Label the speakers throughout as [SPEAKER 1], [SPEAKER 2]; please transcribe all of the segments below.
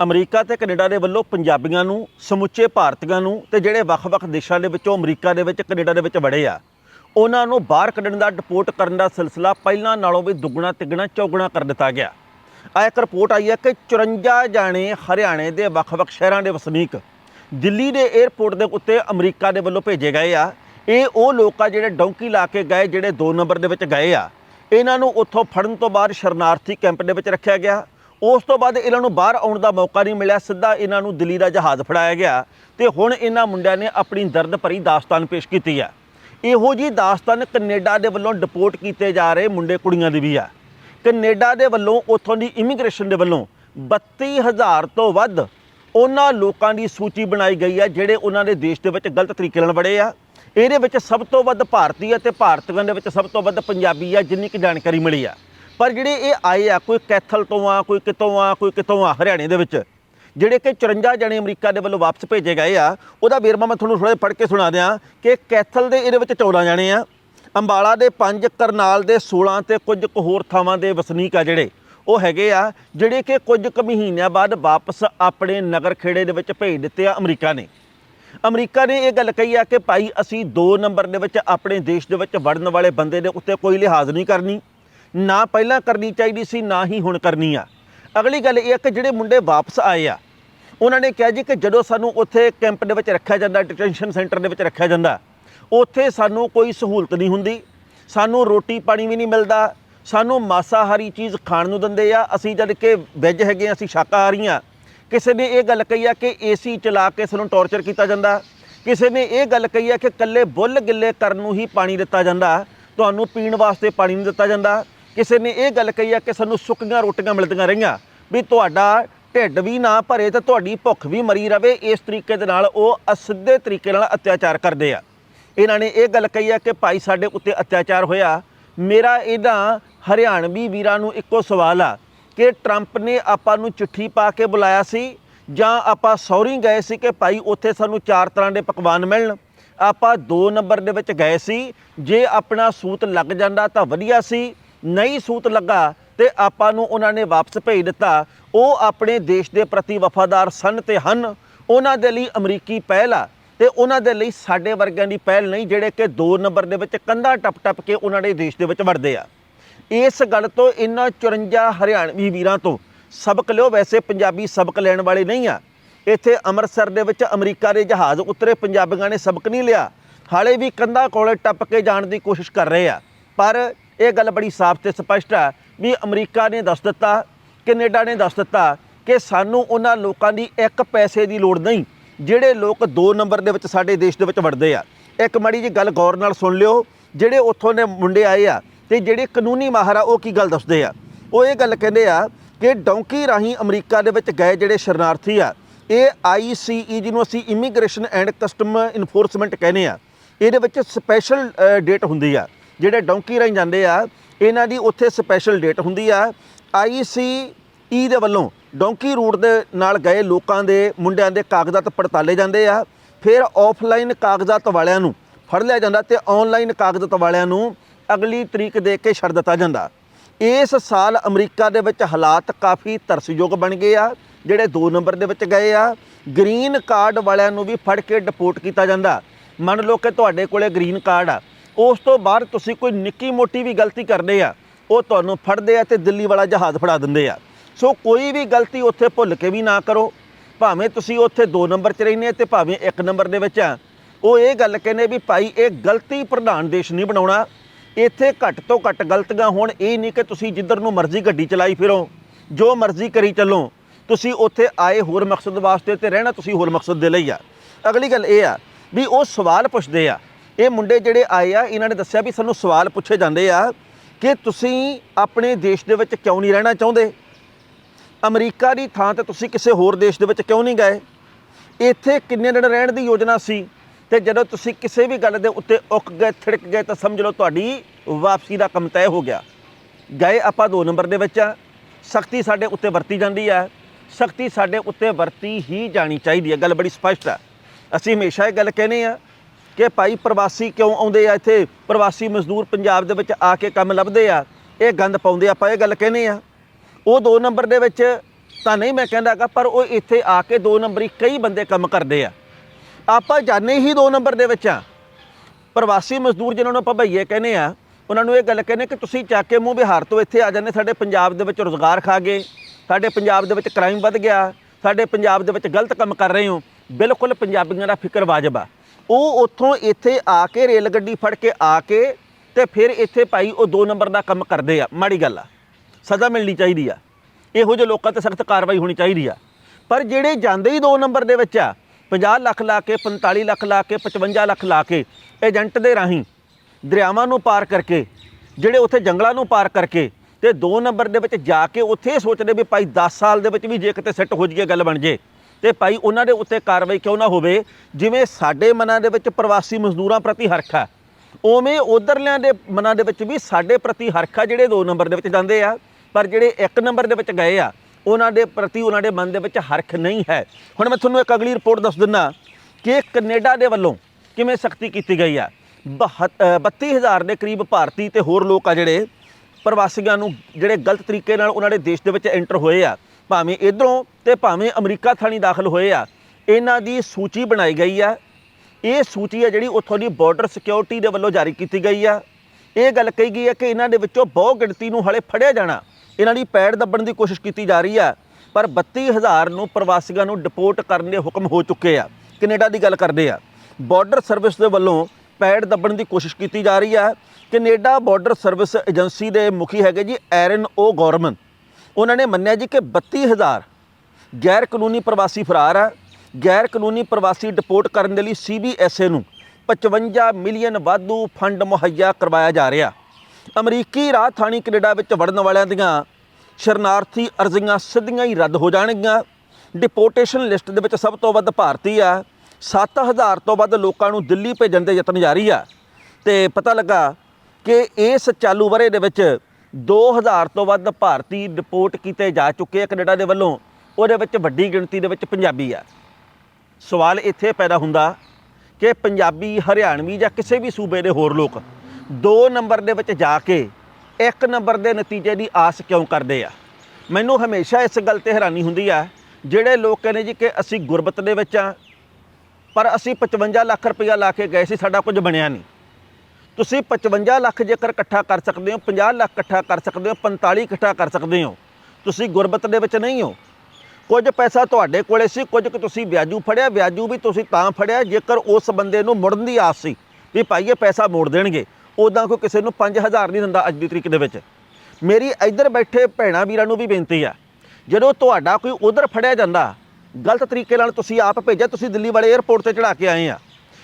[SPEAKER 1] America ਤੇ Canada ਦੇ ਵੱਲੋਂ ਪੰਜਾਬੀਆਂ ਨੂੰ, ਸਮੁੱਚੇ ਭਾਰਤੀਆਂ ਨੂੰ ਤੇ ਜਿਹੜੇ ਵੱਖ-ਵੱਖ ਦੇਸ਼ਾਂ ਦੇ ਵਿੱਚੋਂ ਅਮਰੀਕਾ ਦੇ ਵਿੱਚ, ਕੈਨੇਡਾ ਦੇ ਵਿੱਚ ਵੜੇ ਆ, ਉਹਨਾਂ ਨੂੰ ਬਾਹਰ ਕੱਢਣ ਦਾ, ਡਿਪੋਰਟ ਕਰਨ ਦਾ ਸਿਲਸਿਲਾ ਪਹਿਲਾਂ ਨਾਲੋਂ ਵੀ ਦੁੱਗਣਾ, ਤਿੱਗਣਾ, ਚੌਗਣਾ ਕਰ ਦਿੱਤਾ ਗਿਆ। ਆ ਇੱਕ ਰਿਪੋਰਟ ਆਈ ਹੈ ਕਿ 54 ਜਾਣੇ ਹਰਿਆਣੇ ਦੇ ਵੱਖ-ਵੱਖ ਸ਼ਹਿਰਾਂ ਦੇ ਵਸਨੀਕ ਦਿੱਲੀ ਦੇ 에ਅਰਪੋਰਟ ਦੇ ਉੱਤੇ ਅਮਰੀਕਾ ਦੇ ਵੱਲੋਂ ਭੇਜੇ ਗਏ ਆ। ਇਹ ਉਹ ਲੋਕ ਆ ਜਿਹੜੇ ਡੌਂਕੀ ਲਾ ਕੇ ਗਏ, ਜਿਹੜੇ 2 ਨੰਬਰ ਦੇ ਵਿੱਚ ਗਏ ਆ। ਇਹਨਾਂ ਨੂੰ ਉੱਥੋਂ ਫੜਨ ਤੋਂ ਬਾਅਦ ਸ਼ਰਨਾਰਥੀ ਕੈਂਪ ਦੇ ਵਿੱਚ ਰੱਖਿਆ ਗਿਆ। ਉਸ ਤੋਂ ਬਾਅਦ ਇਹਨਾਂ ਨੂੰ ਬਾਹਰ ਆਉਣ ਦਾ ਮੌਕਾ ਨਹੀਂ ਮਿਲਿਆ, ਸਿੱਧਾ ਇਹਨਾਂ ਨੂੰ ਦਿੱਲੀ ਦਾ ਜਹਾਜ਼ ਫੜਾਇਆ ਗਿਆ ਤੇ ਹੁਣ ਇਹਨਾਂ ਮੁੰਡਿਆਂ ਨੇ ਆਪਣੀ ਦਰਦ ਭਰੀ ਦਾਸਤਾਨ ਪੇਸ਼ ਕੀਤੀ ਆ। ਇਹੋ ਜੀ ਦਾਸਤਾਨ ਕੈਨੇਡਾ ਦੇ ਵੱਲੋਂ ਡਿਪੋਰਟ ਕੀਤੇ ਜਾ ਰਹੇ ਮੁੰਡੇ ਕੁੜੀਆਂ ਦੀ ਵੀ ਆ। ਕੈਨੇਡਾ ਦੇ ਵੱਲੋਂ, ਉੱਥੋਂ ਦੀ ਇਮੀਗ੍ਰੇਸ਼ਨ ਦੇ ਵੱਲੋਂ 32000 ਤੋਂ ਵੱਧ ਉਹਨਾਂ ਲੋਕਾਂ ਦੀ ਸੂਚੀ ਬਣਾਈ ਗਈ ਹੈ ਜਿਹੜੇ ਉਹਨਾਂ ਦੇ ਦੇਸ਼ ਦੇ ਵਿੱਚ ਗਲਤ ਤਰੀਕੇ ਨਾਲ ਵੜੇ ਆ। ਇਹਦੇ ਵਿੱਚ ਸਭ ਤੋਂ ਵੱਧ ਭਾਰਤੀ ਅਤੇ ਤੇ ਭਾਰਤੀਆਂ ਦੇ ਵਿੱਚ ਸਭ ਤੋਂ ਵੱਧ ਪੰਜਾਬੀ ਆ, ਜਿੰਨੀ ਕਿ ਜਾਣਕਾਰੀ ਮਿਲੀ ਆ। ਪਰ ਜਿਹੜੇ ਇਹ ਆਏ ਆ, ਕੋਈ ਕੈਥਲ ਤੋਂ ਆ, ਕੋਈ ਕਿਤੋਂ ਆ, ਕੋਈ ਕਿਤੋਂ ਆ, ਹਰਿਆਣੇ ਦੇ ਵਿੱਚ, ਜਿਹੜੇ ਕਿ 54 ਜਣੇ ਅਮਰੀਕਾ ਦੇ ਵੱਲੋਂ ਵਾਪਸ ਭੇਜੇ ਗਏ ਆ, ਉਹਦਾ ਵੇਰਵਾ ਮੈਂ ਤੁਹਾਨੂੰ ਥੋੜਾ ਪੜ੍ਹ ਕੇ ਸੁਣਾ ਦਿਆਂ ਕਿ ਕੈਥਲ ਦੇ ਇਹਦੇ ਵਿੱਚ 14 ਜਣੇ ਆ। ਅੰਬਾਲਾ ਦੇ 5 ਕਰਨਾਲ ਦੇ 16 ਤੇ ਕੁਝ ਕੁ ਹੋਰ ਥਾਵਾਂ ਦੇ ਵਸਨੀਕ ਆ ਜਿਹੜੇ, ਉਹ ਹੈਗੇ ਆ, ਜਿਹੜੇ ਕਿ ਕੁਝ ਕੁ ਮਹੀਨਿਆਂ ਬਾਅਦ ਵਾਪਸ ਆਪਣੇ ਨਗਰ ਖੇੜੇ ਦੇ ਵਿੱਚ ਭੇਜ ਦਿੱਤੇ ਆ ਅਮਰੀਕਾ ਨੇ। ਅਮਰੀਕਾ ਨੇ ਇਹ ਗੱਲ ਕਹੀ ਆ ਕਿ ਭਾਈ, ਅਸੀਂ 2 ਨੰਬਰ ਦੇ ਵਿੱਚ ਆਪਣੇ ਦੇਸ਼ ਦੇ ਵਿੱਚ ਵੜਨ ਵਾਲੇ ਬੰਦੇ ਦੇ ਉੱਤੇ ਕੋਈ ਲਿਹਾਜ਼ ਨਹੀਂ ਕਰਨੀ। ਨਾ ਪਹਿਲਾਂ ਕਰਨੀ ਚਾਹੀਦੀ ਸੀ, ਨਾ ਹੀ ਹੁਣ ਕਰਨੀ ਆ। ਅਗਲੀ ਗੱਲ ਇਹ ਆ ਕਿ ਜਿਹੜੇ ਮੁੰਡੇ ਵਾਪਸ ਆਏ ਆ, ਉਹਨਾਂ ਨੇ ਕਿਹਾ ਜੀ ਕਿ ਜਦੋਂ ਸਾਨੂੰ ਉੱਥੇ ਕੈਂਪ ਦੇ ਵਿੱਚ ਰੱਖਿਆ ਜਾਂਦਾ, ਡਿਟੈਂਸ਼ਨ ਸੈਂਟਰ ਦੇ ਵਿੱਚ ਰੱਖਿਆ ਜਾਂਦਾ, ਉੱਥੇ ਸਾਨੂੰ ਕੋਈ ਸਹੂਲਤ ਨਹੀਂ ਹੁੰਦੀ, ਸਾਨੂੰ ਰੋਟੀ ਪਾਣੀ ਵੀ ਨਹੀਂ ਮਿਲਦਾ, ਸਾਨੂੰ ਮਾਸਾਹਾਰੀ ਚੀਜ਼ ਖਾਣ ਨੂੰ ਦਿੰਦੇ ਆ। ਅਸੀਂ ਜਦ ਕਿ ਵੈਜ ਹੈਗੇ ਆ, ਅਸੀਂ ਸ਼ਾਕਾਹਾਰੀ ਆ। ਕਿਸੇ ਨੇ ਇਹ ਗੱਲ ਕਹੀ ਆ ਕਿ ਏਸੀ ਚਲਾ ਕੇ ਸਾਨੂੰ ਟੌਰਚਰ ਕੀਤਾ ਜਾਂਦਾ। ਕਿਸੇ ਨੇ ਇਹ ਗੱਲ ਕਹੀ ਆ ਕਿ ਕੱਲੇ ਬੁੱਲ ਗਿੱਲੇ ਕਰਨ ਨੂੰ ਹੀ ਪਾਣੀ ਦਿੱਤਾ ਜਾਂਦਾ। ਤੁਹਾਨੂੰ ਪੀਣ ਵਾਸਤੇ ਪਾਣੀ ਨਹੀਂ ਦਿੱਤਾ ਜਾਂਦਾ। ਕਿਸੇ ਨੇ ਇਹ ਗੱਲ ਕਹੀ ਆ ਕਿ ਸਾਨੂੰ ਸੁੱਕੀਆਂ ਰੋਟੀਆਂ ਮਿਲਦੀਆਂ ਰਹੀਆਂ, ਵੀ ਤੁਹਾਡਾ ਢਿੱਡ ਵੀ ਨਾ ਭਰੇ ਤੇ ਤੁਹਾਡੀ ਭੁੱਖ ਵੀ ਮਰੀ ਰਵੇ, ਇਸ ਤਰੀਕੇ ਦੇ ਨਾਲ ਉਹ ਅਸਿੱਧੇ ਤਰੀਕੇ ਨਾਲ ਅਤਿਆਚਾਰ ਕਰਦੇ ਆ। ਇਹਨਾਂ ਨੇ ਇਹ ਗੱਲ ਕਹੀ ਆ ਕਿ ਭਾਈ ਸਾਡੇ ਉੱਤੇ ਅਤਿਆਚਾਰ ਹੋਇਆ। ਮੇਰਾ ਇਹਨਾਂ ਹਰਿਆਣਵੀ ਵੀਰਾਂ ਨੂੰ ਇੱਕੋ ਸਵਾਲ ਆ ਕਿ ਟਰੰਪ ਨੇ ਆਪਾਂ ਨੂੰ ਚਿੱਠੀ ਪਾ ਕੇ ਬੁਲਾਇਆ ਸੀ ਜਾਂ ਆਪਾਂ ਸੌਰੀ ਗਏ ਸੀ ਕਿ ਭਾਈ ਉੱਥੇ ਸਾਨੂੰ ਚਾਰ ਤਰ੍ਹਾਂ ਦੇ ਪਕਵਾਨ ਮਿਲਣ? ਆਪਾਂ 2 ਨੰਬਰ ਦੇ ਵਿੱਚ ਗਏ ਸੀ, ਜੇ ਆਪਣਾ ਸੂਤ ਲੱਗ ਜਾਂਦਾ ਤਾਂ ਵਧੀਆ ਸੀ ਨਹੀਂ ਸੂਤ ਲੱਗਾ ਤੇ ਆਪਾਂ ਨੂੰ ਉਹਨਾਂ ਨੇ ਵਾਪਸ ਭੇਜ ਦਿੱਤਾ। ਉਹ ਆਪਣੇ ਦੇਸ਼ ਦੇ ਪ੍ਰਤੀ ਵਫਾਦਾਰ ਸਨ ਤੇ ਹਨ। ਉਹਨਾਂ ਦੇ ਲਈ ਅਮਰੀਕੀ ਪਹਿਲ ਆ ਤੇ ਉਹਨਾਂ ਦੇ ਲਈ ਸਾਡੇ ਵਰਗਿਆਂ ਦੀ ਪਹਿਲ ਨਹੀਂ, ਜਿਹੜੇ ਕਿ 2 ਨੰਬਰ ਦੇ ਵਿੱਚ ਕੰਧਾ ਟੱਪ ਟੱਪ ਕੇ ਉਹਨਾਂ ਦੇ ਦੇਸ਼ ਦੇ ਵਿੱਚ ਵੜਦੇ ਆ। ਇਸ ਗੱਲ ਤੋਂ ਇਹਨਾਂ 54 ਹਰਿਆਣਵੀ ਵੀਰਾਂ ਤੋਂ ਸਬਕ ਲਿਓ। ਵੈਸੇ ਪੰਜਾਬੀ ਸਬਕ ਲੈਣ ਵਾਲੇ ਨਹੀਂ ਆ। ਇੱਥੇ ਅੰਮ੍ਰਿਤਸਰ ਦੇ ਵਿੱਚ ਅਮਰੀਕਾ ਦੇ ਜਹਾਜ਼ ਉਤਰੇ। ਪੰਜਾਬੀਆਂ ਨੇ ਸਬਕ ਨਹੀਂ ਲਿਆ। ਹਾਲੇ ਵੀ ਕੰਧਾ ਕੋਲੇ ਟੱਪ ਕੇ ਜਾਣ ਦੀ ਕੋਸ਼ਿਸ਼ ਕਰ ਰਹੇ ਆ। ਪਰ ਇਹ ਗੱਲ ਬੜੀ ਸਾਫ਼ ਤੇ ਸਪਸ਼ਟ ਆ ਵੀ ਅਮਰੀਕਾ ਨੇ ਦੱਸ ਦਿੱਤਾ, ਕੈਨੇਡਾ ਨੇ ਦੱਸ ਦਿੱਤਾ ਕਿ ਸਾਨੂੰ ਉਹਨਾਂ ਲੋਕਾਂ ਦੀ ਇੱਕ ਪੈਸੇ ਦੀ ਲੋੜ ਨਹੀਂ, ਜਿਹੜੇ ਲੋਕ 2 ਨੰਬਰ ਦੇ ਵਿੱਚ ਸਾਡੇ ਦੇਸ਼ ਦੇ ਵਿੱਚ ਵੜਦੇ ਆ। ਇੱਕ ਮਾੜੀ ਜੀ ਗੱਲ ਗੌਰ ਨਾਲ ਸੁਣ ਲਿਓ, ਜਿਹੜੇ ਉੱਥੋਂ ਦੇ ਮੁੰਡੇ ਆਏ ਆ ਤੇ ਜਿਹੜੇ ਕਾਨੂੰਨੀ ਮਾਹਰ ਆ, ਉਹ ਕੀ ਗੱਲ ਦੱਸਦੇ ਆ? ਉਹ ਇਹ ਗੱਲ ਕਹਿੰਦੇ ਆ ਕਿ ਡੌਂਕੀ ਰਾਹੀਂ ਅਮਰੀਕਾ ਦੇ ਵਿੱਚ ਗਏ ਜਿਹੜੇ ਸ਼ਰਨਾਰਥੀ ਆ, ਇਹ ਆਈਸੀਈ ਜਿਹਨੂੰ ਅਸੀਂ ਇਮੀਗ੍ਰੇਸ਼ਨ ਐਂਡ ਕਸਟਮ ਇਨਫੋਰਸਮੈਂਟ ਕਹਿੰਦੇ ਆ, ਇਹਦੇ ਵਿੱਚ ਸਪੈਸ਼ਲ ਡੇਟ ਹੁੰਦੀ ਆ। ਜਿਹੜੇ ਡੌਂਕੀ ਰਾਹੀਂ ਜਾਂਦੇ ਆ, ਇਹਨਾਂ ਦੀ ਉੱਥੇ ਸਪੈਸ਼ਲ ਡੇਟ ਹੁੰਦੀ ਆ। ਆਈਸੀਈ ਦੇ ਵੱਲੋਂ ਡੌਂਕੀ ਰੂਟ ਦੇ ਨਾਲ ਗਏ ਲੋਕਾਂ ਦੇ, ਮੁੰਡਿਆਂ ਦੇ ਕਾਗਜ਼ਾਤ ਪੜਤਾਲੇ ਜਾਂਦੇ ਆ। ਫਿਰ ਆਫਲਾਈਨ ਕਾਗਜ਼ਾਤ ਵਾਲਿਆਂ ਨੂੰ ਫੜ ਲਿਆ ਜਾਂਦਾ ਤੇ ਆਨਲਾਈਨ ਕਾਗਜ਼ਾਤ ਵਾਲਿਆਂ ਨੂੰ ਅਗਲੀ ਤਰੀਕ ਦੇ ਕੇ ਛੱਡ ਦਿੱਤਾ ਜਾਂਦਾ। ਇਸ ਸਾਲ ਅਮਰੀਕਾ ਦੇ ਵਿੱਚ ਹਾਲਾਤ ਕਾਫੀ ਤਰਸਯੋਗ ਬਣ ਗਏ ਆ, ਜਿਹੜੇ 2 ਨੰਬਰ ਦੇ ਵਿੱਚ ਗਏ ਆ। ਗ੍ਰੀਨ ਕਾਰਡ ਵਾਲਿਆਂ ਨੂੰ ਵੀ ਫੜ ਕੇ ਡਿਪੋਰਟ ਕੀਤਾ ਜਾਂਦਾ। ਮੰਨ ਲਓ ਕਿ ਤੁਹਾਡੇ ਕੋਲੇ ਗ੍ਰੀਨ ਕਾਰਡ ਆ ਉਸ ਤੋਂ ਬਾਅਦ ਤੁਸੀਂ ਕੋਈ ਨਿੱਕੀ ਮੋਟੀ ਵੀ ਗਲਤੀ ਕਰਦੇ ਆ, ਉਹ ਤੁਹਾਨੂੰ ਫੜਦੇ ਆ ਤੇ ਦਿੱਲੀ ਵਾਲਾ ਜਹਾਜ਼ ਫੜਾ ਦਿੰਦੇ ਆ। ਸੋ ਕੋਈ ਵੀ ਗਲਤੀ ਉੱਥੇ ਭੁੱਲ ਕੇ ਵੀ ਨਾ ਕਰੋ। ਭਾਵੇਂ ਤੁਸੀਂ ਉੱਥੇ 2 ਨੰਬਰ 'ਚ ਰਹਿੰਦੇ ਆ ਤੇ ਭਾਵੇਂ 1 ਨੰਬਰ ਦੇ ਵਿੱਚ ਆ। ਉਹ ਇਹ ਗੱਲ ਕਹਿੰਦੇ ਵੀ ਭਾਈ ਇਹ ਗਲਤੀ ਪ੍ਰਧਾਨ ਦੇਸ਼ ਨਹੀਂ ਬਣਾਉਣਾ। ਇੱਥੇ ਘੱਟ ਤੋਂ ਘੱਟ ਗਲਤੀਆਂ ਹੋਣ, ਇਹ ਨਹੀਂ ਕਿ ਤੁਸੀਂ ਜਿੱਧਰ ਨੂੰ ਮਰਜ਼ੀ ਗੱਡੀ ਚਲਾਈ ਫਿਰੋ। ਜੋ ਮਰਜ਼ੀ ਕਰੀ ਚੱਲੋ। ਤੁਸੀਂ ਉੱਥੇ ਆਏ ਹੋਰ ਮਕਸਦ ਵਾਸਤੇ ਤੇ ਰਹਿਣਾ ਤੁਸੀਂ ਹੋਰ ਮਕਸਦ ਦੇ ਲਈ ਆ। ਅਗਲੀ ਗੱਲ ਇਹ ਆ ਵੀ ਉਹ ਸਵਾਲ ਪੁੱਛਦੇ ਆ ਇਹ ਮੁੰਡੇ ਜਿਹੜੇ ਆਏ ਆ, ਇਹਨਾਂ ਨੇ ਦੱਸਿਆ ਵੀ ਸਾਨੂੰ ਸਵਾਲ ਪੁੱਛੇ ਜਾਂਦੇ ਆ ਕਿ ਤੁਸੀਂ ਆਪਣੇ ਦੇਸ਼ ਦੇ ਵਿੱਚ ਕਿਉਂ ਨਹੀਂ ਰਹਿਣਾ ਚਾਹੁੰਦੇ? ਅਮਰੀਕਾ ਦੀ ਥਾਂ ਤੇ ਤੁਸੀਂ ਕਿਸੇ ਹੋਰ ਦੇਸ਼ ਦੇ ਵਿੱਚ ਕਿਉਂ ਨਹੀਂ ਗਏ? ਇੱਥੇ ਕਿੰਨੇ ਦਿਨ ਰਹਿਣ ਦੀ ਯੋਜਨਾ ਸੀ? ਤੇ ਜਦੋਂ ਤੁਸੀਂ ਕਿਸੇ ਵੀ ਗੱਲ ਦੇ ਉੱਤੇ ਉੱਕ ਗਏ, ਥਿੜਕ ਗਏ, ਤਾਂ ਸਮਝ ਲਓ ਤੁਹਾਡੀ ਵਾਪਸੀ ਦਾ ਕੰਮ ਤੈਅ ਹੋ ਗਿਆ। ਗਏ ਆਪਾਂ 2 ਨੰਬਰ ਦੇ ਵਿੱਚ ਆ। ਸਖਤੀ ਸਾਡੇ ਉੱਤੇ ਵਰਤੀ ਜਾਂਦੀ ਹੈ ਸਖਤੀ ਸਾਡੇ ਉੱਤੇ ਵਰਤੀ ਹੀ ਜਾਣੀ ਚਾਹੀਦੀ ਹੈ ਗੱਲ ਬੜੀ ਸਪਸ਼ਟ ਹੈ ਅਸੀਂ ਹਮੇਸ਼ਾ ਇਹ ਗੱਲ ਕਹਿੰਦੇ ਆ ਕਿ ਭਾਈ ਪ੍ਰਵਾਸੀ ਕਿਉਂ ਆਉਂਦੇ ਆ ਇੱਥੇ? ਪ੍ਰਵਾਸੀ ਮਜ਼ਦੂਰ ਪੰਜਾਬ ਦੇ ਵਿੱਚ ਆ ਕੇ ਕੰਮ ਲੱਭਦੇ ਆ। ਇਹ ਗੰਦ ਪਾਉਂਦੇ ਆਪਾਂ ਇਹ ਗੱਲ ਕਹਿੰਦੇ ਆ। ਉਹ ਦੋ ਨੰਬਰ ਦੇ ਵਿੱਚ ਤਾਂ ਨਹੀਂ ਮੈਂ ਕਹਿੰਦਾਗਾ ਪਰ ਉਹ ਇੱਥੇ ਆ ਕੇ ਦੋ ਨੰਬਰੀ ਕਈ ਬੰਦੇ ਕੰਮ ਕਰਦੇ ਆ। ਆਪਾਂ ਜਾਣੇ ਹੀ ਦੋ ਨੰਬਰ ਦੇ ਵਿੱਚ ਆ। ਪ੍ਰਵਾਸੀ ਮਜ਼ਦੂਰ ਜਿਨ੍ਹਾਂ ਨੂੰ ਆਪਾਂ ਭਈਏ ਕਹਿੰਦੇ ਆ, ਉਹਨਾਂ ਨੂੰ ਇਹ ਗੱਲ ਕਹਿੰਦੇ ਕਿ ਤੁਸੀਂ ਚੱਕ ਕੇ ਮੂੰਹ ਬਿਹਾਰ ਤੋਂ ਇੱਥੇ ਆ ਜਾਂਦੇ, ਸਾਡੇ ਪੰਜਾਬ ਦੇ ਵਿੱਚ ਰੋਜ਼ਗਾਰ ਖਾ ਗਏ, ਸਾਡੇ ਪੰਜਾਬ ਦੇ ਵਿੱਚ ਕ੍ਰਾਈਮ ਵੱਧ ਗਿਆ, ਸਾਡੇ ਪੰਜਾਬ ਦੇ ਵਿੱਚ ਗਲਤ ਕੰਮ ਕਰ ਰਹੇ ਹੋ। ਬਿਲਕੁਲ ਪੰਜਾਬੀਆਂ ਦਾ ਫਿਕਰ ਵਾਜਬ ਆ। ਉਹ ਉੱਥੋਂ ਇੱਥੇ ਆ ਕੇ ਰੇਲ ਗੱਡੀ ਫੜ ਕੇ ਆ ਕੇ ਤੇ ਫਿਰ ਇੱਥੇ ਭਾਈ ਉਹ ਦੋ ਨੰਬਰ ਦਾ ਕੰਮ ਕਰਦੇ ਆ, ਮਾੜੀ ਗੱਲ ਆ। ਸਜ਼ਾ ਮਿਲਣੀ ਚਾਹੀਦੀ ਆ। ਇਹੋ ਜਿਹੇ ਲੋਕਾਂ ਤੇ ਸਖਤ ਕਾਰਵਾਈ ਹੋਣੀ ਚਾਹੀਦੀ ਆ। ਪਰ ਜਿਹੜੇ ਜਾਂਦੇ ਹੀ ਦੋ ਨੰਬਰ ਦੇ ਵਿੱਚ ਆ 50 ਲੱਖ ਲਾ ਕੇ 45 ਲੱਖ ਲਾ ਕੇ 55 ਲੱਖ ਲਾ ਕੇ, ਏਜੰਟ ਦੇ ਰਾਹੀਂ, ਦਰਿਆਵਾਂ ਨੂੰ ਪਾਰ ਕਰਕੇ, ਜਿਹੜੇ ਉੱਥੇ ਜੰਗਲਾਂ ਨੂੰ ਪਾਰ ਕਰਕੇ, ਤੇ ਦੋ ਨੰਬਰ ਦੇ ਵਿੱਚ ਜਾ ਕੇ ਉੱਥੇ ਸੋਚਦੇ ਵੀ ਭਾਈ 10 ਸਾਲ ਦੇ ਵਿੱਚ ਵੀ ਜੇ ਕਿਤੇ ਸੈੱਟ ਹੋ ਜਾਈਏ, ਗੱਲ ਬਣ ਜੇ। ਤੇ ਭਾਈ ਉਹਨਾਂ ਦੇ ਉੱਤੇ ਕਾਰਵਾਈ ਕਿਉਂ ਨਾ ਹੋਵੇ? ਜਿਵੇਂ ਸਾਡੇ ਮਨਾਂ ਦੇ ਵਿੱਚ ਪ੍ਰਵਾਸੀ ਮਜ਼ਦੂਰਾਂ ਪ੍ਰਤੀ ਹਰਖ ਹੈ ਉਵੇਂ ਉਧਰਲਿਆਂ ਦੇ ਮਨਾਂ ਦੇ ਵਿੱਚ ਵੀ ਸਾਡੇ ਪ੍ਰਤੀ ਹਰਖ ਆ ਜਿਹੜੇ ਦੋ ਨੰਬਰ ਦੇ ਵਿੱਚ ਜਾਂਦੇ ਆ, ਪਰ ਜਿਹੜੇ ਇੱਕ ਨੰਬਰ ਦੇ ਵਿੱਚ ਗਏ ਆ, ਉਹਨਾਂ ਦੇ ਪ੍ਰਤੀ ਉਹਨਾਂ ਦੇ ਮਨ ਦੇ ਵਿੱਚ ਹਰਖ ਨਹੀਂ ਹੈ। ਹੁਣ ਮੈਂ ਤੁਹਾਨੂੰ ਇੱਕ ਅਗਲੀ ਰਿਪੋਰਟ ਦੱਸ ਦਿੰਦਾ ਕਿ ਕੈਨੇਡਾ ਦੇ ਵੱਲੋਂ ਕਿਵੇਂ ਸਖਤੀ ਕੀਤੀ ਗਈ ਆ? 32000 ਦੇ ਕਰੀਬ ਭਾਰਤੀ ਤੇ ਹੋਰ ਲੋਕ ਆ ਜਿਹੜੇ ਪ੍ਰਵਾਸੀਆਂ ਨੂੰ ਜਿਹੜੇ ਗਲਤ ਤਰੀਕੇ ਨਾਲ ਉਹਨਾਂ ਦੇ ਦੇਸ਼ ਦੇ ਵਿੱਚ ਐਂਟਰ ਹੋਏ ਆ। ਭਾਵੇਂ ਇਧਰੋਂ ਤੇ ਭਾਵੇਂ ਅਮਰੀਕਾ ਥਾਣੀ ਦਾਖਲ ਹੋਏ ਆ, ਇਹਨਾਂ ਦੀ ਸੂਚੀ ਬਣਾਈ ਗਈ ਆ। ਇਹ ਸੂਚੀ ਆ ਜਿਹੜੀ ਉੱਥੋਂ ਦੀ ਬਾਰਡਰ ਸਿਕਿਉਰਿਟੀ ਦੇ ਵੱਲੋਂ ਜਾਰੀ ਕੀਤੀ ਗਈ ਆ। ਇਹ ਗੱਲ ਕਹੀ ਗਈ ਹੈ ਕਿ ਇਹਨਾਂ ਦੇ ਵਿੱਚੋਂ ਬਹੁ ਗਿਣਤੀ ਨੂੰ ਹਲੇ ਫੜਿਆ ਜਾਣਾ। ਇਹਨਾਂ ਦੀ ਪੈੜ ਦੱਬਣ ਦੀ ਕੋਸ਼ਿਸ਼ ਕੀਤੀ ਜਾ ਰਹੀ ਆ, ਪਰ 32000 ਨੂੰ ਪ੍ਰਵਾਸੀਆਂ ਨੂੰ ਡਿਪੋਰਟ ਕਰਨ ਦੇ ਹੁਕਮ ਹੋ ਚੁੱਕੇ ਆ। ਕੈਨੇਡਾ ਦੀ ਗੱਲ ਕਰਦੇ ਆ ਬਾਰਡਰ ਸਰਵਿਸ ਦੇ ਵੱਲੋਂ ਪੈੜ ਦੱਬਣ ਦੀ ਕੋਸ਼ਿਸ਼ ਕੀਤੀ ਜਾ ਰਹੀ ਆ। ਕੈਨੇਡਾ ਬਾਰਡਰ ਸਰਵਿਸ ਏਜੰਸੀ ਦੇ ਮੁਖੀ ਹੈਗੇ ਜੀ ਐਰਨ ਓ ਗੌਰਮਨ। ਉਹਨਾਂ ਨੇ ਮੰਨਿਆ ਜੀ ਕਿ 32000 ਗੈਰ ਕਾਨੂੰਨੀ ਪ੍ਰਵਾਸੀ ਫਰਾਰ ਆ। ਗੈਰ ਕਾਨੂੰਨੀ ਪ੍ਰਵਾਸੀ ਡਿਪੋਰਟ ਕਰਨ ਦੇ ਲਈ ਸੀਬੀਐਸਏ ਨੂੰ 55 ਮਿਲੀਅਨ ਵਾਧੂ ਫੰਡ ਮੁਹੱਈਆ ਕਰਵਾਇਆ ਜਾ ਰਿਹਾ। ਅਮਰੀਕੀ ਰਾਜਧਾਨੀ ਕੈਨੇਡਾ ਵਿੱਚ ਵੜਨ ਵਾਲਿਆਂ ਦੀਆਂ ਸ਼ਰਨਾਰਥੀ ਅਰਜ਼ੀਆਂ ਸਿੱਧੀਆਂ ਹੀ ਰੱਦ ਹੋ ਜਾਣਗੀਆਂ। ਡਿਪੋਰਟੇਸ਼ਨ ਲਿਸਟ ਦੇ ਵਿੱਚ ਸਭ ਤੋਂ ਵੱਧ ਭਾਰਤੀ ਆ। 7000 ਤੋਂ ਵੱਧ ਲੋਕਾਂ ਨੂੰ ਦਿੱਲੀ ਭੇਜਣ ਦੇ ਯਤਨ ਜਾਰੀ ਆ। ਤੇ ਪਤਾ ਲੱਗਾ ਕਿ ਇਸ ਚਾਲੂ ਵਰੇ ਦੇ ਵਿੱਚ 2000 ਤੋਂ ਵੱਧ ਭਾਰਤੀ ਡਿਪੋਰਟ ਕੀਤੇ ਜਾ ਚੁੱਕੇ ਆ ਕੈਨੇਡਾ ਦੇ ਵੱਲੋਂ। ਉਹਦੇ ਵਿੱਚ ਵੱਡੀ ਗਿਣਤੀ ਦੇ ਵਿੱਚ ਪੰਜਾਬੀ ਆ। ਸਵਾਲ ਇੱਥੇ ਪੈਦਾ ਹੁੰਦਾ ਕਿ ਪੰਜਾਬੀ, ਹਰਿਆਣਵੀ ਜਾਂ ਕਿਸੇ ਵੀ ਸੂਬੇ ਦੇ ਹੋਰ ਲੋਕ ਦੋ ਨੰਬਰ ਦੇ ਵਿੱਚ ਜਾ ਕੇ ਇੱਕ ਨੰਬਰ ਦੇ ਨਤੀਜੇ ਦੀ ਆਸ ਕਿਉਂ ਕਰਦੇ ਆ? ਮੈਨੂੰ ਹਮੇਸ਼ਾ ਇਸ ਗੱਲ ਤੇ ਹੈਰਾਨੀ ਹੁੰਦੀ ਆ, ਜਿਹੜੇ ਲੋਕ ਕਹਿੰਦੇ ਜੀ ਕਿ ਅਸੀਂ ਗੁਰਬਤ ਦੇ ਵਿੱਚ ਆ, ਪਰ ਅਸੀਂ 55 ਲੱਖ ਰੁਪਇਆ ਲਾ ਕੇ ਗਏ ਸੀ, ਸਾਡਾ ਕੁਝ ਬਣਿਆ ਨਹੀਂ। ਤੁਸੀਂ 55 ਲੱਖ ਜੇਕਰ ਇਕੱਠਾ ਕਰ ਸਕਦੇ ਹੋ 50 ਲੱਖ ਇਕੱਠਾ ਕਰ ਸਕਦੇ ਹੋ 45 ਇਕੱਠਾ ਕਰ ਸਕਦੇ ਹੋ, ਤੁਸੀਂ ਗੁਰਬਤ ਦੇ ਵਿੱਚ ਨਹੀਂ ਹੋ। ਕੁਝ ਪੈਸਾ ਤੁਹਾਡੇ ਕੋਲੇ ਸੀ, ਕੁਝ ਕੁ ਤੁਸੀਂ ਵਿਆਜੂ ਫੜਿਆ, ਵਿਆਜੂ ਵੀ ਤੁਸੀਂ ਤਾਂ ਫੜਿਆ, ਜੇਕਰ ਉਸ ਬੰਦੇ ਨੂੰ ਮੁੜਨ ਦੀ ਆਸ ਸੀ ਵੀ ਭਾਈ ਇਹ ਪੈਸਾ ਮੋੜ ਦੇਣਗੇ ਉਦਾਂ ਕੋਈ ਕਿਸੇ ਨੂੰ 5000 ਨਹੀਂ ਦਿੰਦਾ ਅੱਜ ਦੀ ਤਰੀਕ ਦੇ ਵਿੱਚ। ਮੇਰੀ ਇੱਧਰ ਬੈਠੇ ਭੈਣਾ ਵੀਰਾਂ ਨੂੰ ਵੀ ਬੇਨਤੀ ਆ, ਜਦੋਂ ਤੁਹਾਡਾ ਕੋਈ ਉਧਰ ਫੜਿਆ ਜਾਂਦਾ, ਗਲਤ ਤਰੀਕੇ ਨਾਲ ਤੁਸੀਂ ਆਪ ਭੇਜਿਆ, ਤੁਸੀਂ ਦਿੱਲੀ ਵਾਲੇ 에ਅਰਪੋਰਟ ਤੇ ਚੜਾ ਕੇ ਆਏ ਆ।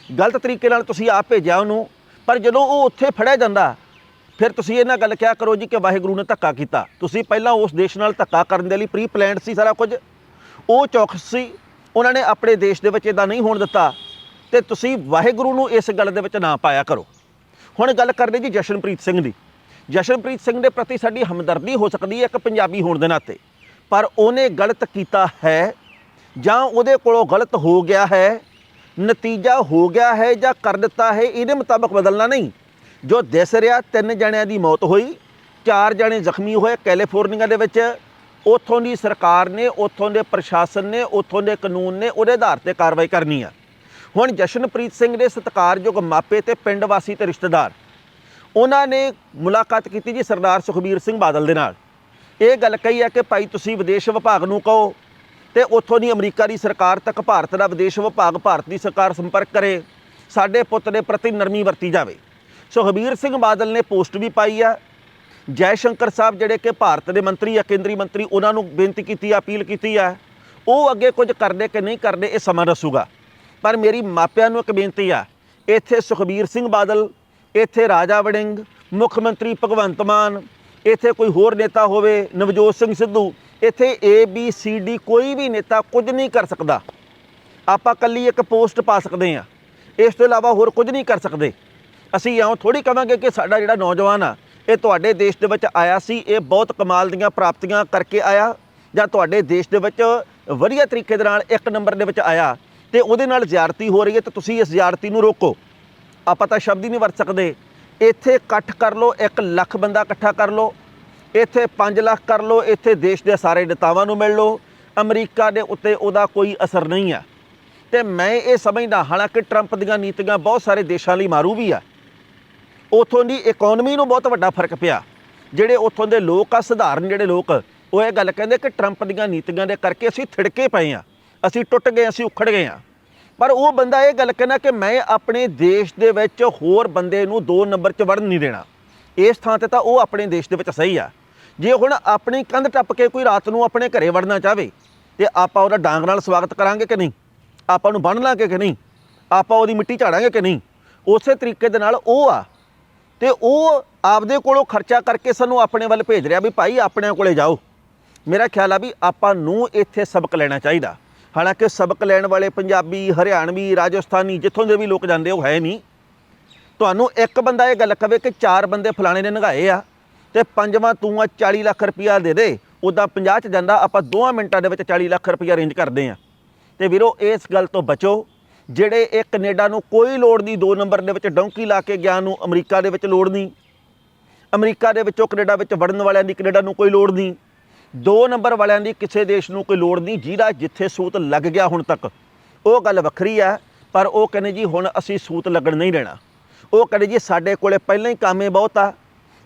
[SPEAKER 1] ਗਲਤ ਤਰੀਕੇ ਨਾਲ ਤੁਸੀਂ ਆਪ ਭੇਜਿਆ ਉਹਨੂੰ ਪਰ ਜਦੋਂ ਉਹ ਉੱਥੇ ਫੜਿਆ ਜਾਂਦਾ, ਫਿਰ ਤੁਸੀਂ ਇਹਨਾਂ ਗੱਲ ਕਿਹਾ ਕਰੋ ਜੀ ਕਿ ਵਾਹਿਗੁਰੂ ਨੇ ਧੱਕਾ ਕੀਤਾ? ਤੁਸੀਂ ਪਹਿਲਾਂ ਉਸ ਦੇਸ਼ ਨਾਲ ਧੱਕਾ ਕਰਨ ਦੇ ਲਈ ਪ੍ਰੀ ਪਲਾਨਡ ਸੀ ਸਾਰਾ ਕੁਝ। ਉਹ ਚੌਕਸ ਸੀ, ਉਹਨਾਂ ਨੇ ਆਪਣੇ ਦੇਸ਼ ਦੇ ਵਿੱਚ ਇਦਾਂ ਨਹੀਂ ਹੋਣ ਦਿੱਤਾ ਤੇ ਤੁਸੀਂ ਵਾਹਿਗੁਰੂ ਨੂੰ ਇਸ ਗੱਲ ਦੇ ਵਿੱਚ ਨਾ ਪਾਇਆ ਕਰੋ। ਹੁਣ ਗੱਲ ਕਰਦੇ ਜੀ ਜਸ਼ਨਪ੍ਰੀਤ ਸਿੰਘ ਦੀ। ਜਸ਼ਨਪ੍ਰੀਤ ਸਿੰਘ ਦੇ ਪ੍ਰਤੀ ਸਾਡੀ ਹਮਦਰਦੀ ਹੋ ਸਕਦੀ ਹੈ ਇੱਕ ਪੰਜਾਬੀ ਹੋਣ ਦੇ ਨਾਤੇ। ਪਰ ਉਹਨੇ ਗਲਤ ਕੀਤਾ ਹੈ ਜਾਂ ਉਹਦੇ ਕੋਲੋਂ ਗਲਤ ਹੋ ਗਿਆ ਹੈ ਨਤੀਜਾ ਹੋ ਗਿਆ ਹੈ ਜਾਂ ਕਰ ਦਿੱਤਾ ਹੈ, ਇਹਦੇ ਮੁਤਾਬਕ ਬਦਲਣਾ ਨਹੀਂ। ਜੋ ਦਿਸ ਰਿਹਾ, ਤਿੰਨ ਜਣਿਆਂ ਦੀ ਮੌਤ ਹੋਈ, ਚਾਰ ਜਣੇ ਜ਼ਖਮੀ ਹੋਏ ਕੈਲੀਫੋਰਨੀਆ ਦੇ ਵਿੱਚ। ਉੱਥੋਂ ਦੀ ਸਰਕਾਰ ਨੇ, ਉੱਥੋਂ ਦੇ ਪ੍ਰਸ਼ਾਸਨ ਨੇ, ਉੱਥੋਂ ਦੇ ਕਾਨੂੰਨ ਨੇ, ਉਹਦੇ ਆਧਾਰ ਤੇ ਕਾਰਵਾਈ ਕਰਨੀ ਆ। ਹੁਣ ਜਸ਼ਨਪ੍ਰੀਤ ਸਿੰਘ ਦੇ ਸਤਿਕਾਰਯੋਗ ਮਾਪੇ ਤੇ ਪਿੰਡ ਵਾਸੀ ਤੇ ਰਿਸ਼ਤੇਦਾਰ। ਉਹਨਾਂ ਨੇ ਮੁਲਾਕਾਤ ਕੀਤੀ ਜੀ ਸਰਦਾਰ ਸੁਖਬੀਰ ਸਿੰਘ ਬਾਦਲ ਦੇ ਨਾਲ। ਇਹ ਗੱਲ ਕਹੀ ਹੈ ਕਿ ਭਾਈ, ਤੁਸੀਂ ਵਿਦੇਸ਼ ਵਿਭਾਗ ਨੂੰ ਕਹੋ ਤੇ ਉੱਥੋਂ ਦੀ ਅਮਰੀਕਾ ਦੀ ਸਰਕਾਰ ਤੱਕ ਭਾਰਤ ਦਾ ਵਿਦੇਸ਼ ਵਿਭਾਗ ਭਾਰਤ ਦੀ ਸਰਕਾਰ ਸੰਪਰਕ ਕਰੇ, ਸਾਡੇ ਪੁੱਤ ਦੇ ਪ੍ਰਤੀ ਨਰਮੀ ਵਰਤੀ ਜਾਵੇ। ਸੁਖਬੀਰ ਸਿੰਘ ਬਾਦਲ ਨੇ ਪੋਸਟ ਵੀ ਪਾਈ ਆ। ਜੈ ਸ਼ੰਕਰ ਸਾਹਿਬ ਜਿਹੜੇ ਕਿ ਭਾਰਤ ਦੇ ਮੰਤਰੀ ਆ, ਕੇਂਦਰੀ ਮੰਤਰੀ, ਉਹਨਾਂ ਨੂੰ ਬੇਨਤੀ ਕੀਤੀ ਆ ਅਪੀਲ ਕੀਤੀ ਆ। ਉਹ ਅੱਗੇ ਕੁਝ ਕਰਦੇ ਕਿ ਨਹੀਂ ਕਰਦੇ, ਇਹ ਸਮਾਂ ਦੱਸੂਗਾ। ਪਰ ਮੇਰੀ ਮਾਪਿਆਂ ਨੂੰ ਇੱਕ ਬੇਨਤੀ ਆ, ਇੱਥੇ ਸੁਖਬੀਰ ਸਿੰਘ ਬਾਦਲ, ਇੱਥੇ ਰਾਜਾ ਵੜਿੰਗ, ਮੁੱਖ ਮੰਤਰੀ ਭਗਵੰਤ ਮਾਨ, ਇੱਥੇ ਕੋਈ ਹੋਰ ਨੇਤਾ ਹੋਵੇ, ਨਵਜੋਤ ਸਿੰਘ ਸਿੱਧੂ ਇੱਥੇ ਏ ਬੀ ਸੀ ਡੀ ਕੋਈ ਵੀ ਨੇਤਾ ਕੁਝ ਨਹੀਂ ਕਰ ਸਕਦਾ। ਆਪਾਂ ਕੱਲੀ ਇੱਕ ਪੋਸਟ ਪਾ ਸਕਦੇ ਆ ਇਸ ਤੋਂ ਇਲਾਵਾ ਹੋਰ ਕੁਝ ਨਹੀਂ ਕਰ ਸਕਦੇ। ਅਸੀਂ ਇਉਂ ਥੋੜੀ ਕਵਾਂਗੇ ਕਿ ਸਾਡਾ ਜਿਹੜਾ ਨੌਜਵਾਨ ਆ, ਇਹ ਤੁਹਾਡੇ ਦੇਸ਼ ਦੇ ਵਿੱਚ ਆਇਆ ਸੀ, ਇਹ ਬਹੁਤ ਕਮਾਲ ਦੀਆਂ ਪ੍ਰਾਪਤੀਆਂ ਕਰਕੇ ਆਇਆ ਜਾਂ ਤੁਹਾਡੇ ਦੇਸ਼ ਦੇ ਵਿੱਚ ਵਧੀਆ ਤਰੀਕੇ ਦੇ ਨਾਲ ਇੱਕ ਨੰਬਰ ਦੇ ਵਿੱਚ ਆਇਆ ਤੇ ਉਹਦੇ ਨਾਲ ਜ਼ਿਆਰਤੀ ਹੋ ਰਹੀ ਹੈ ਤੇ ਤੁਸੀਂ ਇਸ ਜ਼ਿਆਰਤੀ ਨੂੰ ਰੋਕੋ। ਆਪਾਂ ਤਾਂ ਸ਼ਬਦ ਹੀ ਨਹੀਂ ਵਰਤ ਸਕਦੇ। ਇੱਥੇ ਇਕੱਠ ਕਰ ਲਓ 1 ਲੱਖ ਬੰਦਾ ਇਕੱਠਾ ਕਰ ਲਓ। ਇੱਥੇ 5 ਲੱਖ ਕਰ ਲਓ, ਇੱਥੇ ਦੇਸ਼ ਦੇ ਸਾਰੇ ਨੇਤਾਵਾਂ ਨੂੰ ਮਿਲ ਲਓ। ਅਮਰੀਕਾ ਦੇ ਉੱਤੇ ਉਹਦਾ ਕੋਈ ਅਸਰ ਨਹੀਂ ਆ। ਤੇ ਮੈਂ ਇਹ ਸਮਝਦਾ, ਹਾਲਾਂਕਿ ਟਰੰਪ ਦੀਆਂ ਨੀਤੀਆਂ ਬਹੁਤ ਸਾਰੇ ਦੇਸ਼ਾਂ ਲਈ ਮਾਰੂ ਵੀ ਆ। ਉਥੋਂ ਦੀ ਇਕਨੋਮੀ ਨੂੰ ਬਹੁਤ ਵੱਡਾ ਫ਼ਰਕ ਪਿਆ। ਜਿਹੜੇ ਉਥੋਂ ਦੇ ਲੋਕ ਆ, ਸਧਾਰਨ ਜਿਹੜੇ ਲੋਕ, ਉਹ ਇਹ ਗੱਲ ਕਹਿੰਦੇ ਕਿ ਟਰੰਪ ਦੀਆਂ ਨੀਤੀਆਂ ਦੇ ਕਰਕੇ ਅਸੀਂ ਥਿੜਕੇ ਪਏ ਆ। ਅਸੀਂ ਟੁੱਟ ਗਏ, ਅਸੀਂ ਉਖੜ ਗਏ ਆ। ਪਰ ਉਹ ਬੰਦਾ ਇਹ ਗੱਲ ਕਹਿੰਦਾ ਕਿ ਮੈਂ ਆਪਣੇ ਦੇਸ਼ ਦੇ ਵਿੱਚ ਹੋਰ ਬੰਦੇ ਨੂੰ ਦੋ ਨੰਬਰ 'ਚ ਵੜਨ ਨਹੀਂ ਦੇਣਾ। ਇਸ ਥਾਂ ਤੇ ਤਾਂ ਉਹ ਆਪਣੇ ਦੇਸ਼ ਦੇ ਵਿੱਚ ਸਹੀ ਆ। ਜੇ ਹੁਣ ਆਪਣੀ ਕੰਧ ਟੱਪ ਕੇ ਕੋਈ ਰਾਤ ਨੂੰ ਆਪਣੇ ਘਰੇ ਵੜਨਾ ਚਾਹਵੇ, ਤੇ ਆਪਾਂ ਉਹਦਾ ਡਾਂਗ ਨਾਲ ਸਵਾਗਤ ਕਰਾਂਗੇ ਕਿ ਨਹੀਂ? ਆਪਾਂ ਨੂੰ ਬੰਨ ਲਾਂਗੇ ਕਿ ਨਹੀਂ? ਆਪਾਂ ਉਹਦੀ ਮਿੱਟੀ ਝਾੜਾਂਗੇ ਕਿ ਨਹੀਂ? ਉਸੇ ਤਰੀਕੇ ਦੇ ਨਾਲ ਉਹ ਆ, ਤੇ ਉਹ ਆਪਦੇ ਕੋਲੋਂ ਖਰਚਾ ਕਰਕੇ ਸਾਨੂੰ ਆਪਣੇ ਵੱਲ ਭੇਜ ਰਿਹਾ ਵੀ ਭਾਈ ਆਪਣਿਆਂ ਕੋਲੇ ਜਾਓ। ਮੇਰਾ ਖਿਆਲ ਆ ਵੀ ਆਪਾਂ ਨੂੰ ਇੱਥੇ ਸਬਕ ਲੈਣਾ ਚਾਹੀਦਾ। ਹਾਲਾਂਕਿ ਸਬਕ ਲੈਣ ਵਾਲੇ ਪੰਜਾਬੀ, ਹਰਿਆਣਵੀ, ਰਾਜਸਥਾਨੀ ਜਿੱਥੋਂ ਦੇ ਵੀ ਲੋਕ ਜਾਂਦੇ, ਉਹ ਹੈ ਨਹੀਂ। ਤੁਹਾਨੂੰ ਇੱਕ ਬੰਦਾ ਇਹ ਗੱਲ ਕਵੇ ਕਿ ਚਾਰ ਬੰਦੇ ਫਲਾਣੇ ਨੇ ਨਗਾਏ ਆ ਤੇ ਪੰਜਵਾਂ ਤੂੰ ਆ 40 ਲੱਖ ਰੁਪਇਆ ਦੇ ਦੇ ਉਦਾਂ 50 ਚ ਜਾਂਦਾ, ਆਪਾਂ ਦੋਵਾਂ ਮਿੰਟਾਂ ਦੇ ਵਿੱਚ 40 ਲੱਖ ਰੁਪਇਆ ਅਰੇਂਜ ਕਰਦੇ ਆ। ਤੇ ਵੀਰੋ, ਇਸ ਗੱਲ ਤੋਂ ਬਚੋ, ਜਿਹੜੇ ਇਹ ਕੈਨੇਡਾ ਨੂੰ ਕੋਈ ਲੋੜ ਨਹੀਂ, ਦੋ ਨੰਬਰ ਦੇ ਵਿੱਚ ਡੌਂਕੀ ਲਾ ਕੇ ਗਿਆ ਨੂੰ, ਅਮਰੀਕਾ ਦੇ ਵਿੱਚ ਲੋੜ ਨਹੀਂ। ਅਮਰੀਕਾ ਦੇ ਵਿੱਚੋਂ ਕੈਨੇਡਾ ਵਿੱਚ ਵੜਨ ਵਾਲਿਆਂ ਦੀ ਕੈਨੇਡਾ ਨੂੰ ਕੋਈ ਲੋੜ ਨਹੀਂ। ਦੋ ਨੰਬਰ ਵਾਲਿਆਂ ਦੀ ਕਿਸੇ ਦੇਸ਼ ਨੂੰ ਕੋਈ ਲੋੜ ਨਹੀਂ, ਜਿਹਦਾ ਜਿੱਥੇ ਸੂਤ ਲੱਗ ਗਿਆ ਹੁਣ ਤੱਕ। ਉਹ ਗੱਲ ਵੱਖਰੀ ਆ, ਪਰ ਉਹ ਕਹਿੰਦੇ ਜੀ ਹੁਣ ਅਸੀਂ ਸੂਤ ਲੱਗਣ ਨਹੀਂ ਦੇਣਾ। ਉਹ ਕਹਿੰਦੇ ਜੀ ਸਾਡੇ ਕੋਲੇ ਪਹਿਲਾਂ ਹੀ ਕਾਮੇ ਬਹੁਤ ਆ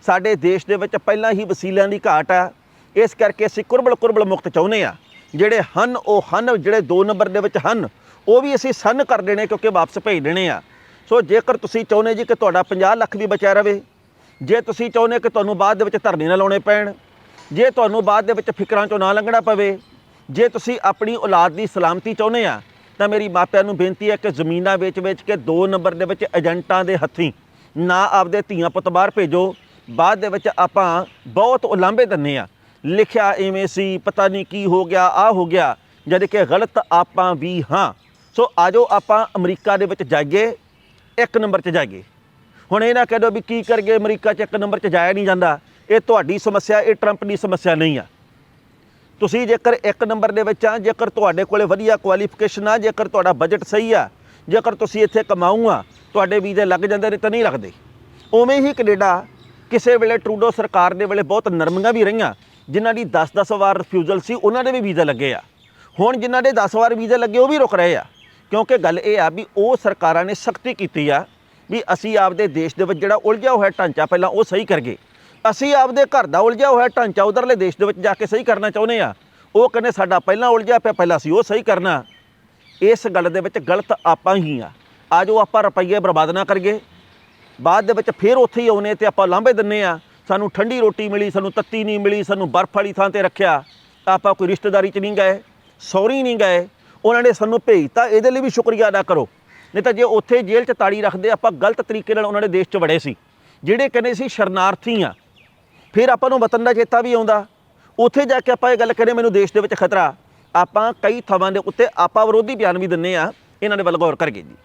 [SPEAKER 1] ਸਾਡੇ ਦੇਸ਼ ਦੇ ਵਿੱਚ ਪਹਿਲਾਂ ਹੀ ਵਸੀਲਿਆਂ ਦੀ ਘਾਟ ਆ। ਇਸ ਕਰਕੇ ਅਸੀਂ ਕੁਰਬਲ ਕੁਰਬਲ ਮੁਕਤ ਚਾਹੁੰਦੇ ਆ। ਜਿਹੜੇ ਹਨ, ਉਹ ਹਨ, ਜਿਹੜੇ ਦੋ ਨੰਬਰ ਦੇ ਵਿੱਚ ਹਨ, ਉਹ ਵੀ ਅਸੀਂ ਸੰਨ ਕਰ ਦੇਣੇ ਕਿਉਂਕਿ ਵਾਪਸ ਭੇਜ ਦੇਣੇ ਆ। ਸੋ ਜੇਕਰ ਤੁਸੀਂ ਚਾਹੁੰਦੇ ਜੀ ਕਿ ਤੁਹਾਡਾ 50 ਲੱਖ ਵੀ ਬਚਿਆ ਰਵੇ, ਜੇ ਤੁਸੀਂ ਚਾਹੁੰਦੇ ਕਿ ਤੁਹਾਨੂੰ ਬਾਅਦ ਦੇ ਵਿੱਚ ਧਰਨੇ ਨਾ ਲਾਉਣੇ ਪੈਣ, ਜੇ ਤੁਹਾਨੂੰ ਬਾਅਦ ਦੇ ਵਿੱਚ ਫਿਕਰਾਂ ਚੋਂ ਨਾ ਲੰਘਣਾ ਪਵੇ, ਜੇ ਤੁਸੀਂ ਆਪਣੀ ਔਲਾਦ ਦੀ ਸਲਾਮਤੀ ਚਾਹੁੰਦੇ ਆ, ਤਾਂ ਮੇਰੀ ਮਾਪਿਆਂ ਨੂੰ ਬੇਨਤੀ ਹੈ ਕਿ ਜ਼ਮੀਨਾਂ ਵੇਚ-ਵੇਚ ਕੇ ਦੋ ਨੰਬਰ ਦੇ ਵਿੱਚ ਏਜੰਟਾਂ ਦੇ ਹੱਥੀਂ ਨਾ ਆਪਦੇ ਧੀਆਂ ਪੁੱਤ ਬਾਹਰ ਭੇਜੋ। ਬਾਅਦ ਦੇ ਵਿੱਚ ਆਪਾਂ ਬਹੁਤ ਉਲਾਂਭੇ ਦਿੰਨੇ ਆ ਲਿਖਿਆ ਐਵੇਂ ਸੀ, ਪਤਾ ਨਹੀਂ ਕੀ ਹੋ ਗਿਆ ਆ ਹੋ ਗਿਆ, ਜਦ ਕਿ ਗਲਤ ਆਪਾਂ ਵੀ ਹਾਂ। ਸੋ ਆਜੋ ਆਪਾਂ ਅਮਰੀਕਾ ਦੇ ਵਿੱਚ ਜਾਈਏ, ਇੱਕ ਨੰਬਰ 'ਚ ਜਾਈਏ। ਹੁਣ ਇਹ ਨਾ ਕਹਿ ਦਿਓ ਵੀ ਕੀ ਕਰਗੇ ਅਮਰੀਕਾ 'ਚ ਇੱਕ ਨੰਬਰ 'ਚ ਜਾਇਆ ਨਹੀਂ ਜਾਂਦਾ। ਇਹ ਤੁਹਾਡੀ ਸਮੱਸਿਆ, ਇਹ ਟਰੰਪ ਦੀ ਸਮੱਸਿਆ ਨਹੀਂ ਆ। ਤੁਸੀਂ ਜੇਕਰ ਇੱਕ ਨੰਬਰ ਦੇ ਵਿੱਚ ਆ, ਜੇਕਰ ਤੁਹਾਡੇ ਕੋਲੇ ਵਧੀਆ ਕੁਆਲੀਫਿਕੇਸ਼ਨ ਆ, ਜੇਕਰ ਤੁਹਾਡਾ ਬਜਟ ਸਹੀ ਆ, ਜੇਕਰ ਤੁਸੀਂ ਇੱਥੇ ਕਮਾਊ ਆ, ਤੁਹਾਡੇ ਵੀਜ਼ੇ ਲੱਗ ਜਾਂਦੇ ਨੇ ਤਾਂ ਨਹੀਂ ਲੱਗਦੇ। ਉਵੇਂ ਹੀ ਕੈਨੇਡਾ ਕਿਸੇ ਵੇਲੇ ਟਰੂਡੋ ਸਰਕਾਰ ਦੇ ਵੇਲੇ ਬਹੁਤ ਨਰਮੀਆਂ ਵੀ ਰਹੀਆਂ, ਜਿਨ੍ਹਾਂ ਦੀ 10-10 ਵਾਰ ਰਿਫਿਊਜ਼ਲ ਸੀ, ਉਹਨਾਂ ਦੇ ਵੀ ਵੀਜ਼ੇ ਲੱਗੇ ਆ। ਹੁਣ ਜਿਨ੍ਹਾਂ ਦੇ 10 ਵਾਰ ਵੀਜ਼ਾ ਲੱਗੇ, ਉਹ ਵੀ ਰੁਕ ਰਹੇ ਆ। ਕਿਉਂਕਿ ਗੱਲ ਇਹ ਆ ਵੀ ਉਹ ਸਰਕਾਰਾਂ ਨੇ ਸਖਤੀ ਕੀਤੀ ਆ ਵੀ ਅਸੀਂ ਆਪਦੇ ਦੇਸ਼ ਦੇ ਵਿੱਚ ਜਿਹੜਾ ਉਲਝਿਆ ਹੋਇਆ ਢਾਂਚਾ ਪਹਿਲਾਂ ਉਹ ਸਹੀ ਕਰਗੇ ਅਸੀਂ ਆਪਦੇ ਘਰ ਦਾ ਉਲਝਿਆ ਹੋਇਆ ਢਾਂਚਾ ਉਧਰਲੇ ਦੇਸ਼ ਦੇ ਵਿੱਚ ਜਾ ਕੇ ਸਹੀ ਕਰਨਾ ਚਾਹੁੰਦੇ ਆ। ਉਹ ਕਹਿੰਦੇ ਸਾਡਾ ਪਹਿਲਾਂ ਉਲਝਿਆ ਪਿਆ, ਪਹਿਲਾਂ ਅਸੀਂ ਉਹ ਸਹੀ ਕਰਨਾ। ਇਸ ਗੱਲ ਦੇ ਵਿੱਚ ਗਲਤ ਆਪਾਂ ਹੀ ਆ। ਆਜੋ ਆਪਾਂ ਰੁਪਈਏ ਬਰਬਾਦ ਨਾ ਕਰੀਏ। ਬਾਅਦ ਦੇ ਵਿੱਚ ਫਿਰ ਉੱਥੇ ਹੀ ਆਉਨੇ ਤੇ ਆਪਾਂ ਲਾਂਭੇ ਦਿੰਨੇ ਆ। ਸਾਨੂੰ ਠੰਡੀ ਰੋਟੀ ਮਿਲੀ, ਸਾਨੂੰ ਤੱਤੀ ਨਹੀਂ ਮਿਲੀ, ਸਾਨੂੰ ਬਰਫ਼ ਵਾਲੀ ਥਾਂ ਤੇ ਰੱਖਿਆ। ਆਪਾਂ ਕੋਈ ਰਿਸ਼ਤੇਦਾਰੀ 'ਚ ਨਹੀਂ ਗਏ, ਸੌਰੀ ਨਹੀਂ ਗਏ। ਉਹਨਾਂ ਨੇ ਸਾਨੂੰ ਭੇਜਤਾ, ਇਹਦੇ ਲਈ ਵੀ ਸ਼ੁਕਰੀਆ ਅਦਾ ਕਰੋ। ਨਹੀਂ ਤਾਂ ਜੇ ਉੱਥੇ ਜੇਲ੍ਹ 'ਚ ਤਾੜੀ ਰੱਖਦੇ, ਆਪਾਂ ਗਲਤ ਤਰੀਕੇ ਨਾਲ ਉਹਨਾਂ ਦੇ ਦੇਸ਼ 'ਚ ਵੜੇ ਸੀ। ਜਿਹੜੇ ਕਹਿੰਦੇ ਸੀ ਸ਼ਰਨਾਰਥੀ ਆ, ਫਿਰ ਆਪਾਂ ਨੂੰ ਵਤਨ ਦਾ ਚੇਤਾ ਵੀ ਆਉਂਦਾ। ਉੱਥੇ ਜਾ ਕੇ ਆਪਾਂ ਇਹ ਗੱਲ ਕਰੇ ਮੈਨੂੰ ਦੇਸ਼ ਦੇ ਵਿੱਚ ਖਤਰਾ। ਆਪਾਂ ਕਈ ਥਾਵਾਂ ਦੇ ਉੱਤੇ ਆਪਾਂ ਵਿਰੋਧੀ ਬਿਆਨ ਵੀ ਦਿੰਨੇ ਆ, ਇਹਨਾਂ ਦੇ ਵੱਲ ਗੌਰ ਕਰਕੇ ਜੀ।